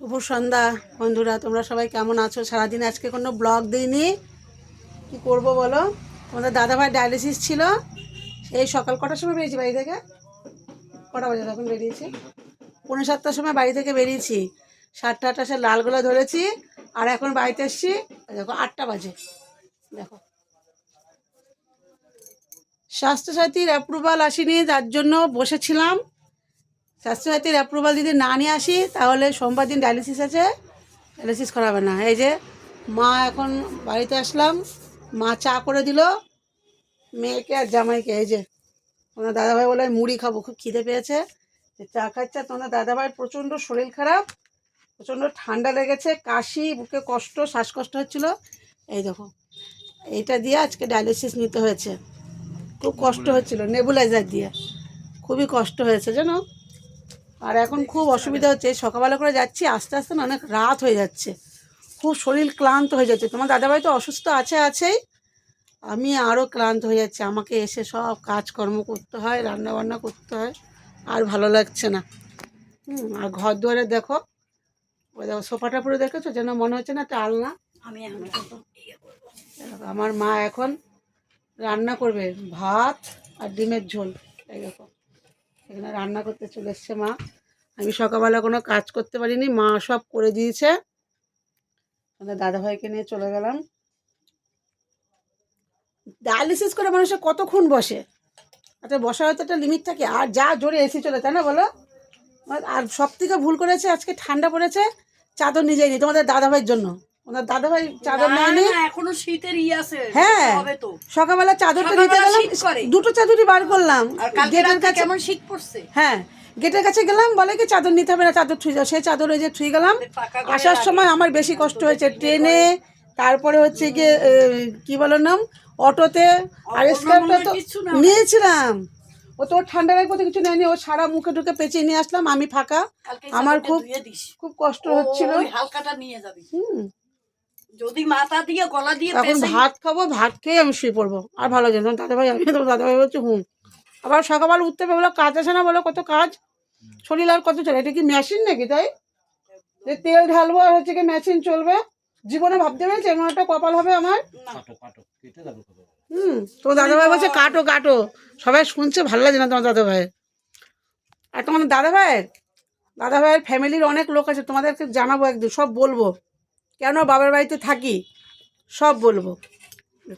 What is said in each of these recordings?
শুভ সন্ধ্যা, বন্ধুরা, তোমরা সবাই কেমন আছো? সারাদিন আজকে কোনো ব্লগ দিইনি। কি করব বলো? তোমাদের দাদাভাই ডায়ালিসিস ছিল। সেই সকাল কটার সময় বেরিয়েছি বাড়ি থেকে? কটা বাজে তখন বেরিয়েছি? পনেরো সাতটার সময় বাড়ি থেকে বেরিয়েছি। সাতটা আটটা সে লালগুলো ধরেছি আর এখন বাড়িতে এসছি, দেখো, আটটা বাজে। দেখো। স্বাস্থ্যসাথীর অ্যাপ্রুভাল আসেনি তার জন্য বসেছিলাম। স্বাস্থ্যসাথীর অ্যাপ্রুভাল যদি না নিয়ে আসি, তাহলে সোমবার দিন ডায়ালিসিস আছে। ডায়ালিসিস করাবে না। এই যে মা এখন বাড়িতে আসলাম, মা চা করে দিল, মেয়েকে আর জামাইকে। এই যে ওনার দাদাভাই বলে মুড়ি খাব। খুব খিদে পেয়েছে। চা খাচ্ছে তোমার দাদাভাইয়ের প্রচণ্ড শরীর খারাপ, প্রচণ্ড ঠান্ডা লেগেছে, কাশি, বুকে কষ্ট, শ্বাসকষ্ট হচ্ছিল। এই দেখো, এইটা দিয়ে আজকে ডায়ালিসিস নিতে হয়েছে। খুব কষ্ট হচ্ছিল নেবুলাইজার দিয়ে। খুবই কষ্ট হয়েছে, জানো? আর এখন খুব অসুবিধা হচ্ছে। সকালবেলা করে যাচ্ছি আস্তে আস্তে না অনেক রাত হয়ে যাচ্ছে। খুব শরীর ক্লান্ত হয়ে যাচ্ছে। তোমার দাদাভাই তো অসুস্থ আছে আছেই। আমি আরও ক্লান্ত হয়ে যাচ্ছি। আমাকে এসে সব কাজকর্ম করতে হয় রান্না বান্না করতে হয়। আর ভালো লাগছে না। হুম আর ঘর দুয়ারে দেখো। ওই দেখো সোফাটা পুরো দেখেছ? যেন মনে হচ্ছে না একটা আলনা আমি এখন আমার মা এখন রান্না করবে ভাত আর ডিমের ঝোল। এই দেখো। এখানে রান্না করতে চলে এসছে মা। আমি সকালবেলা কোনো কাজ করতে পারিনি, মা সব করে দিয়েছে। আমাদের দাদাভাইকে নিয়ে চলে গেলাম। ডায়ালিসিস করে মানুষের কতক্ষণ বসে? আচ্ছা বসার হয়তো একটা লিমিট থাকে। আর যা জোরে এসি চলে, তাই না বলো? আর- আর সব থেকে ভুল করেছে, আজকে ঠান্ডা পড়েছে, চাদর নিজেই নি তোমাদের দাদাভাইয়ের জন্য। ওনার দাদাভাই চাদর না, নেয়নি? এখনও শীতের ই আছে হ্যাঁ সকালবেলা চাদরটা নিতে গেলাম দুটো চাদরই বার করলাম। গেটের কাছে কেমন শীত পড়ছে? হ্যাঁ গেটের কাছে গেলাম বলে কি চাদর নিতে হবে না চাদর ছুঁয়ে যাও। সেই চাদর ওই যে ছুঁয়ে গেলাম আসার সময় আমার বেশি কষ্ট হয়েছে ট্রেনে তারপরে হচ্ছে গিয়ে কি বলো নাম? অটোতে আর স্কার্ফটা তো নিয়েছিলাম। ও তো ঠান্ডা লাগবে তো কিছু নেয়নি ও সারা মুখে ঢুকে পেঁচিয়ে নিয়ে আসলাম আমি ফাঁকা। আমার খুব খুব কষ্ট হচ্ছিল। হালকাটা নিয়ে যাবি। হুম। যদি মাথা দিয়ে গলা দিয়ে তখন ভাত খাব ভাত খেয়ে আমি শুয়ে পড়ব। আর ভালো যেত দাদা ভাই আমি তো দাদা ভাই বলছি হুম। আবার সকালবেলা উঠতে হবে বলো কাজ আসে না বলো কত কাজ। শরীর আর কত চলে এটা কি মেশিন নাকি তাই? যে তেল ঢালবো আর হচ্ছে কি মেশিন চলবে। জীবনে ভাবতে পেরেছি? এমন একটা কপাল হবে আমার? হুম তো দাদা ভাই বলছে কাটো কাটো। সবাই শুনছে ভালো লাগে না তোমার দাদা ভাই আর তোমার দাদা ভাইয়ের দাদা ভাইয়ের ফ্যামিলির অনেক লোক আছে তোমাদেরকে জানাব একদিন সব বলব। কেন বাবার বাড়িতে থাকি? সব বলব।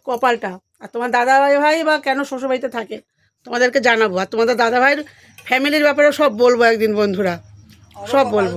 কপালটা। আর তোমার দাদা ভাই ভাই বা কেন শ্বশুর বাড়িতে থাকে? তোমাদেরকে জানাব। আর তোমাদের দাদা ভাইয়ের ফ্যামিলির ব্যাপারে সব বলব একদিন বন্ধুরা। সব বলব।